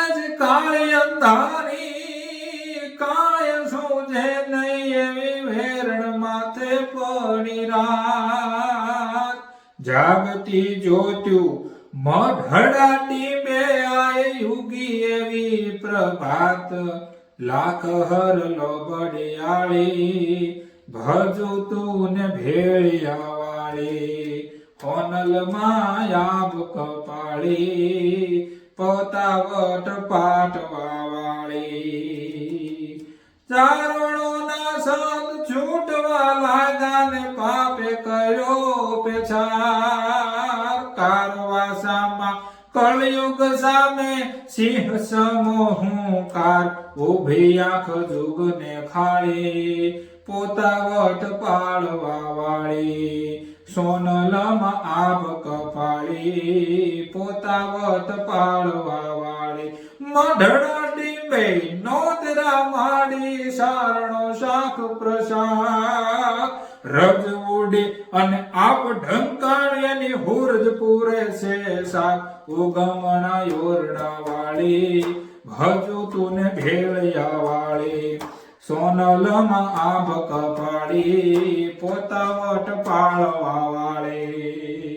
કાળજ કાળિય અંધારી કાય સૂજે નહીં એવી વેરણ માથે પડી રાત. જાગતી જોત્યું મઢડાટી બે આય યુગી એવી પ્રભાત. લાખ હર લોબડિયાળી ભજો તું ને ભેળિયા વાળી માયાબ કપાળી. પોતાવટ પાટવા વાળી ચારણો ના સંત છૂટવા લાગા ને પાપે કર્યો કારવાસામાં કળયુગ સામે સિંહ સમોહકાર ઊભી આંખ જુગને ખાળી પોતાવટ પાળવા વાળી, સોનલમાં આભ કપાળી પોતાવત પાળવા વાળી. મઢડા ડીંબે નોતરા માડી, સારણો શાખ પ્રસાદ રજ ઉડી અને આપ ઢંકાણ્યની હુરજ પૂરે છે સાક ઉગમણા યોરડા વાળી ભજો તુને ભેળિયા વાળી સોનલમાં આભ કપાળી, પોતાવટ પાળવા વાળી